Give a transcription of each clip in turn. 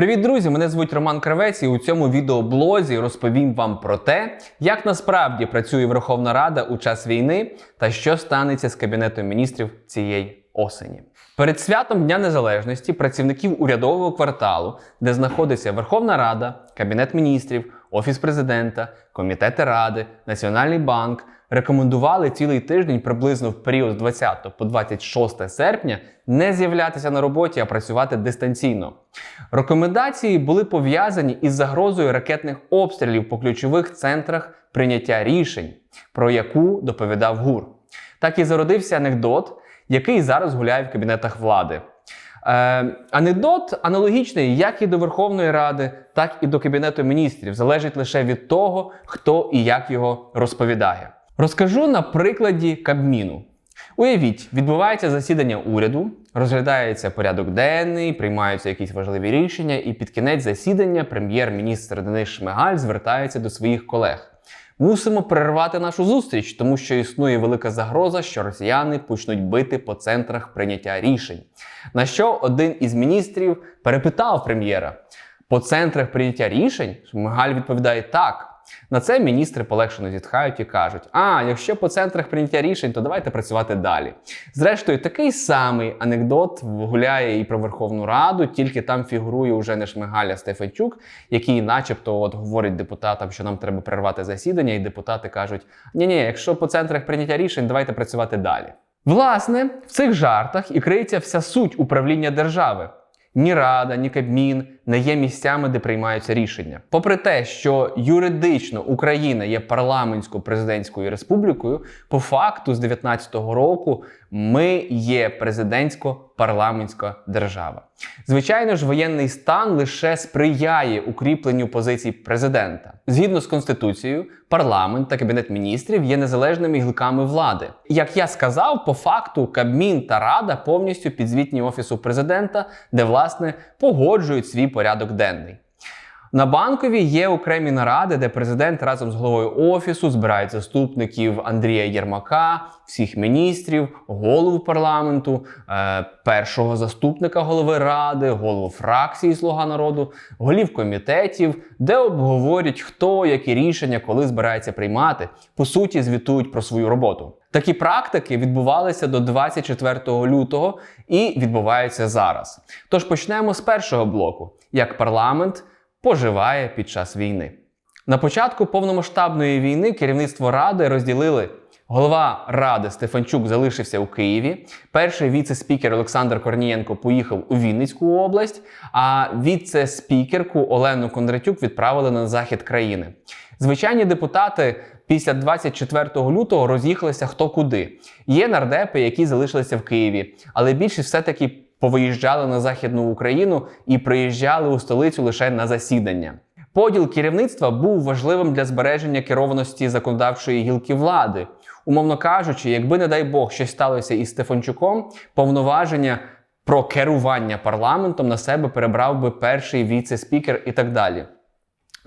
Привіт, друзі! Мене звуть Роман Кравець, і у цьому відеоблозі розповім вам про те, як насправді працює Верховна Рада у час війни та що станеться з Кабінетом міністрів цієї осені. Перед святом Дня Незалежності працівників урядового кварталу, де знаходиться Верховна Рада, Кабінет міністрів, Офіс президента, комітети ради, Національний банк, рекомендували цілий тиждень приблизно в період з 20 по 26 серпня не з'являтися на роботі, а працювати дистанційно. Рекомендації були пов'язані із загрозою ракетних обстрілів по ключових центрах прийняття рішень, про яку доповідав ГУР. Так і зародився анекдот, який зараз гуляє в кабінетах влади. Е, анекдот аналогічний як і до Верховної Ради, так і до Кабінету міністрів, залежить лише від того, хто і як його розповідає. Розкажу на прикладі Кабміну. Уявіть, відбувається засідання уряду, розглядається порядок денний, приймаються якісь важливі рішення, і під кінець засідання прем'єр-міністр Денис Шмигаль звертається до своїх колег. Мусимо перервати нашу зустріч, тому що існує велика загроза, що росіяни почнуть бити по центрах прийняття рішень. На що один із міністрів перепитав прем'єра: по центрах прийняття рішень Шмигаль відповідає так. На це міністри полегшено зітхають і кажуть: а якщо по центрах прийняття рішень, то давайте працювати далі. Зрештою, такий самий анекдот гуляє і про Верховну Раду, тільки там фігурує уже не Шмигаля Стефанчук, який, начебто, от говорить депутатам, що нам треба перервати засідання, і депутати кажуть: ні ні якщо по центрах прийняття рішень, давайте працювати далі. Власне, в цих жартах і криється вся суть управління держави. Ні Рада, ні Кабмін не є місцями, де приймаються рішення. Попри те, що юридично Україна є парламентсько-президентською республікою, по факту з 19-го року ми є президентсько-парламентська держава. Звичайно ж, воєнний стан лише сприяє укріпленню позицій президента. Згідно з конституцією, парламент та кабінет міністрів є незалежними гілками влади. Як я сказав, по факту Кабмін та Рада повністю підзвітні офісу президента, де власне погоджують свій порядок денний. На банковій є окремі наради, де президент разом з головою офісу збирає заступників Андрія Єрмака, всіх міністрів, голову парламенту, е, першого заступника голови ради, голову фракції Слуга народу, голів комітетів, де обговорять, хто які рішення коли збирається приймати, по суті, звітують про свою роботу. Такі практики відбувалися до 24 лютого і відбуваються зараз. Тож почнемо з першого блоку, як парламент поживає під час війни. На початку повномасштабної війни керівництво ради розділили. Голова ради Стефанчук залишився у Києві. Перший віце-спікер Олександр Корнієнко поїхав у Вінницьку область, а віце-спікерку Олену Кондратюк відправили на захід країни. Звичайні депутати після 24 лютого роз'їхалися хто куди. Є нардепи, які залишилися в Києві, але більшість все-таки повиїжджали на Західну Україну і приїжджали у столицю лише на засідання. Поділ керівництва був важливим для збереження керованості законодавчої гілки влади. Умовно кажучи, якби, не дай Бог, щось сталося із Стефанчуком, повноваження про керування парламентом на себе перебрав би перший віце-спікер і так далі.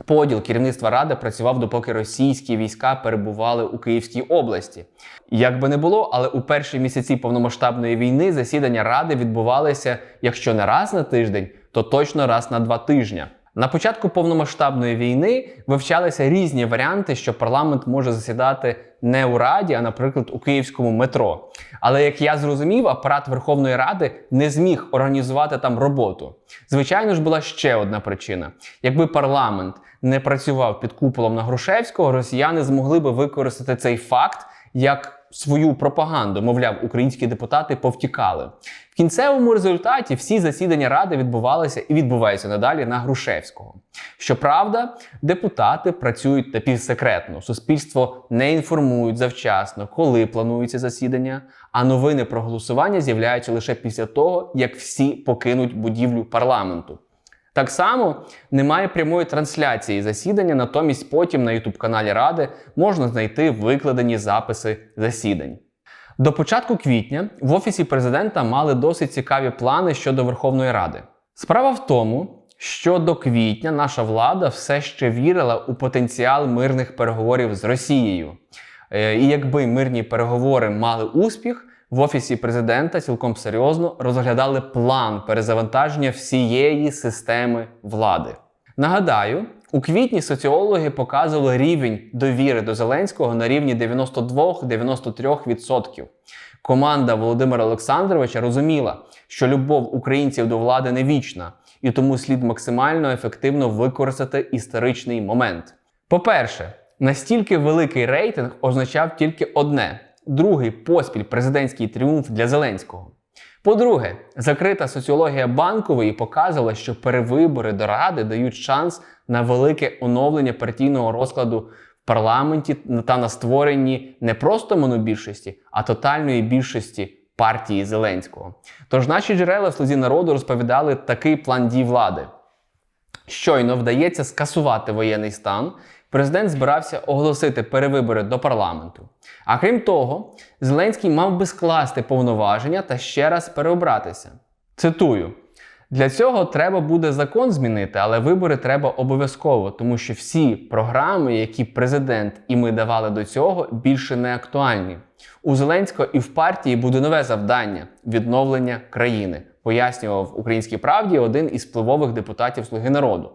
Поділ керівництва ради працював допоки російські війська перебували у Київській області. Як би не було, але у перші місяці повномасштабної війни засідання ради відбувалися, якщо не раз на тиждень, то точно раз на два тижні. На початку повномасштабної війни вивчалися різні варіанти, що парламент може засідати не у раді, а, наприклад, у київському метро. Але як я зрозумів, апарат Верховної Ради не зміг організувати там роботу. Звичайно ж, була ще одна причина: якби парламент не працював під куполом на Грушевського, росіяни змогли би використати цей факт як свою пропаганду. Мовляв, українські депутати повтікали. В кінцевому результаті всі засідання ради відбувалися і відбуваються надалі на Грушевського. Щоправда, депутати працюють напівсекретно. Суспільство не інформують завчасно, коли планується засідання, а новини про голосування з'являються лише після того, як всі покинуть будівлю парламенту. Так само немає прямої трансляції засідання, натомість потім на ютуб-каналі Ради можна знайти викладені записи засідань. До початку квітня в Офісі президента мали досить цікаві плани щодо Верховної Ради. Справа в тому, що до квітня наша влада все ще вірила у потенціал мирних переговорів з Росією. Е, І якби мирні переговори мали успіх, в офісі президента цілком серйозно розглядали план перезавантаження всієї системи влади. Нагадаю, у квітні соціологи показували рівень довіри до Зеленського на рівні 92-93%. Команда Володимира Олександровича розуміла, що любов українців до влади не вічна, і тому слід максимально ефективно використати історичний момент. По-перше, настільки великий рейтинг означав тільки одне: другий поспіль президентський тріумф для Зеленського. По-друге, закрита соціологія банкової показувала, що перевибори до ради дають шанс на велике оновлення партійного розкладу в парламенті та на створенні не просто монобільшості, а тотальної більшості партії Зеленського. Тож наші джерела в слузі народу розповідали такий план дій влади. Щойно вдається скасувати воєнний стан. Президент збирався оголосити перевибори до парламенту. А крім того, Зеленський мав би скласти повноваження та ще раз переобратися. Цитую: для цього треба буде закон змінити, але вибори треба обов'язково, тому що всі програми, які президент і ми давали до цього, більше не актуальні. У Зеленського і в партії буде нове завдання відновлення країни, пояснював українській правді один із впливових депутатів Слуги народу.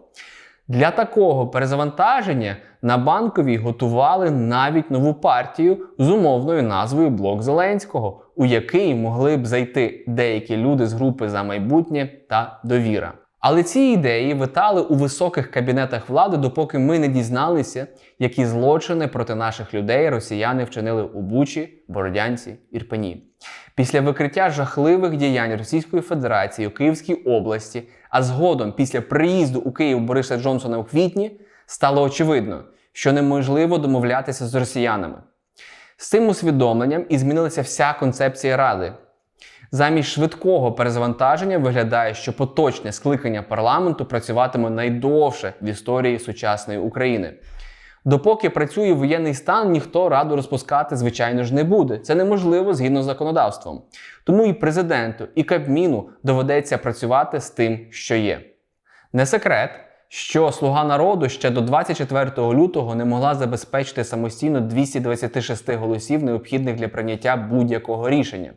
Для такого перезавантаження на банковій готували навіть нову партію з умовною назвою Блок Зеленського, у який могли б зайти деякі люди з групи за майбутнє та довіра. Але ці ідеї витали у високих кабінетах влади, допоки ми не дізналися, які злочини проти наших людей росіяни вчинили у Бучі, Бородянці, Ірпені. Після викриття жахливих діянь Російської Федерації у Київській області, а згодом після приїзду у Київ Бориса Джонсона у квітні, стало очевидно, що неможливо домовлятися з росіянами. З цим усвідомленням і змінилася вся концепція Ради. Замість швидкого перезавантаження виглядає, що поточне скликання парламенту працюватиме найдовше в історії сучасної України. Допоки працює воєнний стан, ніхто раду розпускати, звичайно ж, не буде. Це неможливо згідно з законодавством. Тому і президенту, і Кабміну доведеться працювати з тим, що є. Не секрет, що Слуга народу ще до 24 лютого не могла забезпечити самостійно 226 голосів, необхідних для прийняття будь-якого рішення.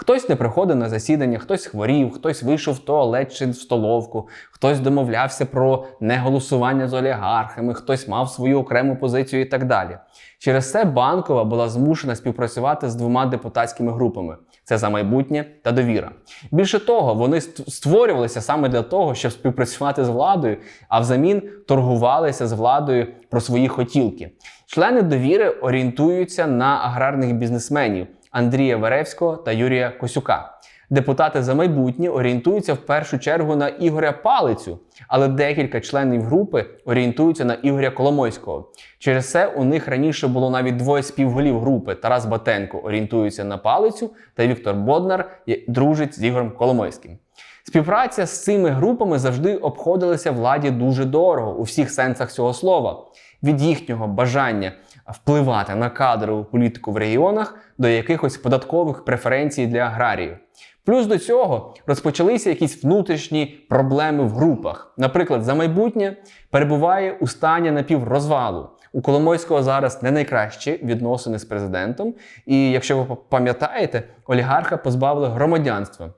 Хтось не приходив на засідання, хтось хворів, хтось вийшов в туалет чи в столовку, хтось домовлявся про неголосування з олігархами, хтось мав свою окрему позицію і так далі. Через це банкова була змушена співпрацювати з двома депутатськими групами: це за майбутнє та довіра. Більше того, вони створювалися саме для того, щоб співпрацювати з владою, а взамін торгувалися з владою про свої хотілки. Члени довіри орієнтуються на аграрних бізнесменів. Андрія Веревського та Юрія Косюка. Депутати за майбутнє орієнтуються в першу чергу на Ігоря Палицю, але декілька членів групи орієнтуються на Ігоря Коломойського. Через це у них раніше було навіть двоє співголів групи. Тарас Батенко орієнтується на палицю, та Віктор Боднар дружить з Ігорем Коломойським. Співпраця з цими групами завжди обходилася владі дуже дорого у всіх сенсах цього слова. Від їхнього бажання впливати на кадрову політику в регіонах до якихось податкових преференцій для аграріїв. Плюс до цього розпочалися якісь внутрішні проблеми в групах. Наприклад, за майбутнє перебуває у стані напіврозвалу. У Коломойського зараз не найкращі відносини з президентом. І якщо ви пам'ятаєте, олігарха позбавили громадянства.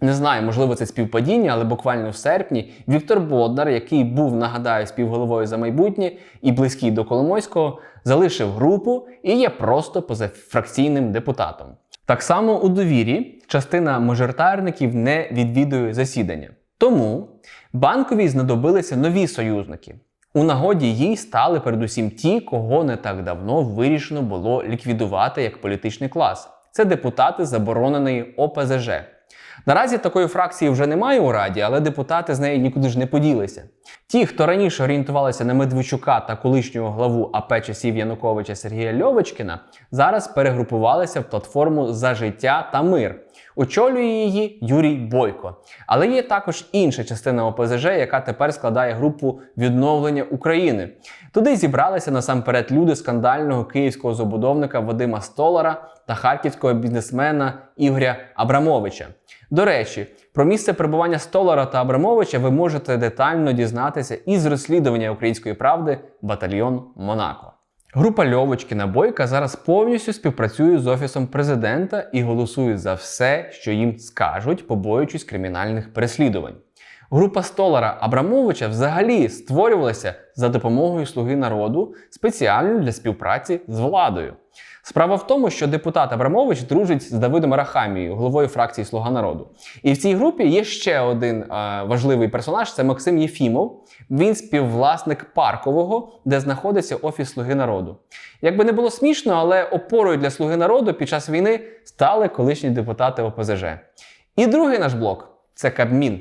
Не знаю, можливо, це співпадіння, але буквально в серпні Віктор Боднар, який був, нагадаю, співголовою за майбутнє і близький до Коломойського, залишив групу і є просто позафракційним депутатом. Так само у довірі частина мажоритарників не відвідує засідання. Тому банковій знадобилися нові союзники. У нагоді їй стали передусім ті, кого не так давно вирішено було ліквідувати як політичний клас. Це депутати забороненої ОПЗЖ. Наразі такої фракції вже немає у раді, але депутати з неї нікуди ж не поділися. Ті, хто раніше орієнтувалися на Медведчука та колишнього главу АП часів Януковича Сергія Льовочкіна, зараз перегрупувалися в платформу за життя та мир. Очолює її Юрій Бойко. Але є також інша частина ОПЗЖ, яка тепер складає групу відновлення України. Туди зібралися насамперед люди скандального київського забудовника Вадима Столара та харківського бізнесмена Ігоря Абрамовича. До речі, про місце перебування Столара та Абрамовича ви можете детально дізнатися із розслідування української правди Батальйон Монако. Група Льовочкіна Бойка зараз повністю співпрацює з офісом президента і голосує за все, що їм скажуть, побоюючись кримінальних переслідувань. Група Столара Абрамовича взагалі створювалася за допомогою Слуги народу спеціально для співпраці з владою. Справа в тому, що депутат Абрамович дружить з Давидом Арахамією, головою фракції Слуга народу. І в цій групі є ще один е, важливий персонаж це Максим Єфімов. Він співвласник паркового, де знаходиться офіс Слуги народу. Якби не було смішно, але опорою для Слуги народу під час війни стали колишні депутати ОПЗЖ. І другий наш блок це Кабмін.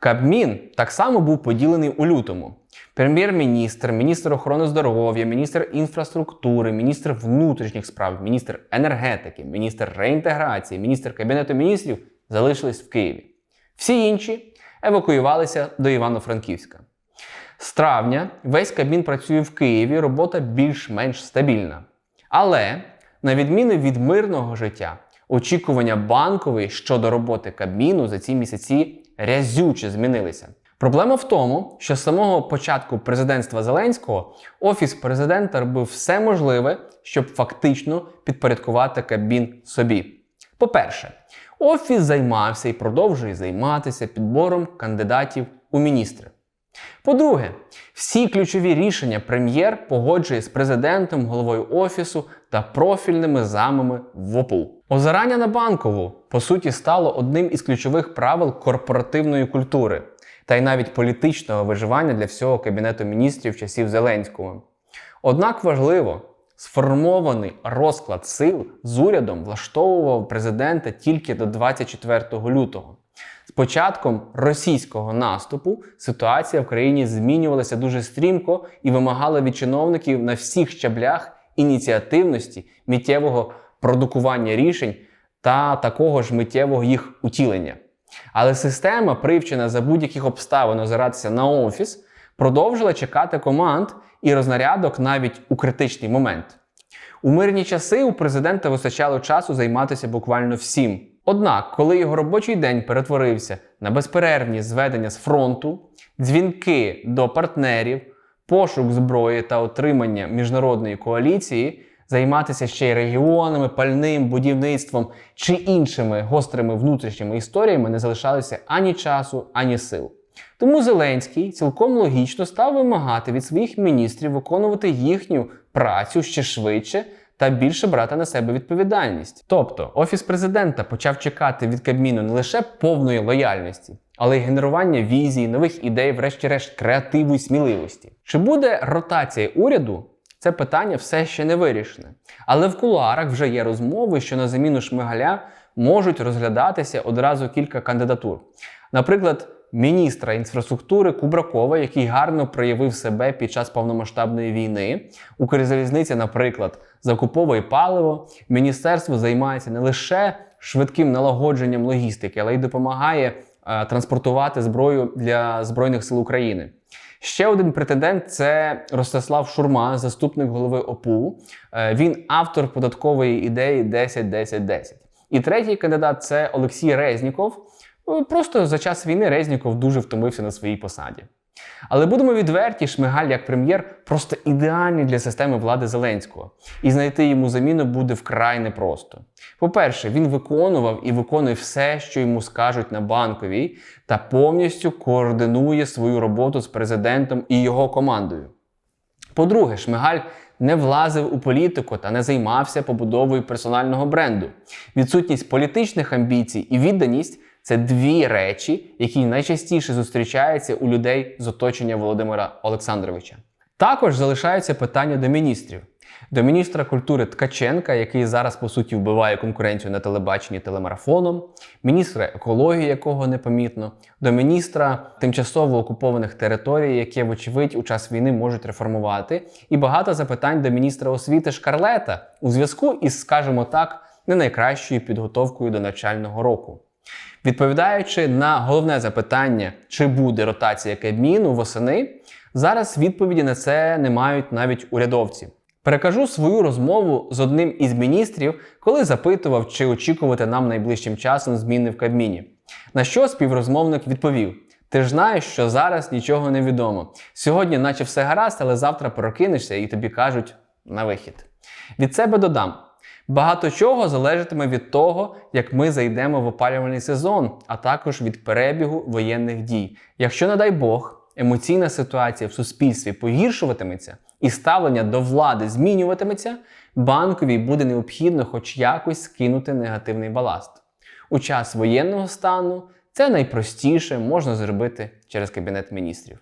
Кабмін так само був поділений у лютому. Прем'єр-міністр, міністр охорони здоров'я, міністр інфраструктури, міністр внутрішніх справ, міністр енергетики, міністр реінтеграції, міністр кабінету міністрів залишились в Києві. Всі інші евакуювалися до Івано-Франківська. З травня весь Кабмін працює в Києві, робота більш-менш стабільна. Але, на відміну від мирного життя, очікування банкової щодо роботи Кабміну за ці місяці рязюче змінилися. Проблема в тому, що з самого початку президентства Зеленського офіс президента робив все можливе, щоб фактично підпорядкувати Кабмін собі. По-перше, офіс займався і продовжує займатися підбором кандидатів у міністри. По-друге, всі ключові рішення прем'єр погоджує з президентом, головою офісу та профільними замами в ОПУ. Озирання на банкову, по суті, стало одним із ключових правил корпоративної культури та й навіть політичного виживання для всього Кабінету міністрів часів Зеленського. Однак важливо, сформований розклад сил з урядом влаштовував президента тільки до 24 лютого. З початком російського наступу ситуація в країні змінювалася дуже стрімко і вимагала від чиновників на всіх щаблях ініціативності, миттєвого продукування рішень та такого ж миттєвого їх утілення. Але система, привчена за будь-яких обставин озиратися на офіс, продовжила чекати команд і рознарядок навіть у критичний момент. У мирні часи у президента вистачало часу займатися буквально всім. Однак, коли його робочий день перетворився на безперервні зведення з фронту, дзвінки до партнерів, пошук зброї та отримання міжнародної коаліції, займатися ще й регіонами, пальним, будівництвом чи іншими гострими внутрішніми історіями не залишалося ані часу, ані сил. Тому Зеленський цілком логічно став вимагати від своїх міністрів виконувати їхню працю ще швидше та більше брати на себе відповідальність. Тобто, офіс президента почав чекати від Кабміну не лише повної лояльності, але й генерування візій, нових ідей, врешті-решт, креативу і сміливості. Чи буде ротація уряду? Це питання все ще не вирішене. Але в кулуарах вже є розмови, що на заміну Шмигаля можуть розглядатися одразу кілька кандидатур. Наприклад, міністра інфраструктури Кубракова, який гарно проявив себе під час повномасштабної війни. Укрзалізниця, наприклад, закуповує паливо. Міністерство займається не лише швидким налагодженням логістики, але й допомагає е, транспортувати зброю для Збройних сил України. Ще один претендент це Ростислав Шурма, заступник голови ОПУ. Е, Він автор податкової ідеї 10-10-10. І третій кандидат це Олексій Резніков. Ну, Просто за час війни Резніков дуже втомився на своїй посаді. Але будемо відверті, Шмигаль як прем'єр просто ідеальний для системи влади Зеленського, і знайти йому заміну буде вкрай непросто. По-перше, він виконував і виконує все, що йому скажуть на банковій, та повністю координує свою роботу з президентом і його командою. По-друге, Шмигаль не влазив у політику та не займався побудовою персонального бренду. Відсутність політичних амбіцій і відданість це дві речі, які найчастіше зустрічаються у людей з оточення Володимира Олександровича. Також залишаються питання до міністрів. До міністра культури Ткаченка, який зараз по суті вбиває конкуренцію на телебаченні телемарафоном, міністра екології, якого непомітно, до міністра тимчасово окупованих територій, яке, вочевидь, у час війни можуть реформувати, і багато запитань до міністра освіти Шкарлета у зв'язку із, скажімо так, не найкращою підготовкою до навчального року. Відповідаючи на головне запитання, чи буде ротація Кабміну восени, зараз відповіді на це не мають навіть урядовці. Перекажу свою розмову з одним із міністрів, коли запитував, чи очікувати нам найближчим часом зміни в Кабміні. На що співрозмовник відповів: Ти ж знаєш, що зараз нічого не відомо. Сьогодні, наче все гаразд, але завтра прокинешся і тобі кажуть на вихід. Від себе додам. Багато чого залежатиме від того, як ми зайдемо в опалювальний сезон, а також від перебігу воєнних дій. Якщо, не дай Бог, емоційна ситуація в суспільстві погіршуватиметься і ставлення до влади змінюватиметься, банковій буде необхідно хоч якось скинути негативний баласт. У час воєнного стану це найпростіше можна зробити через Кабінет міністрів.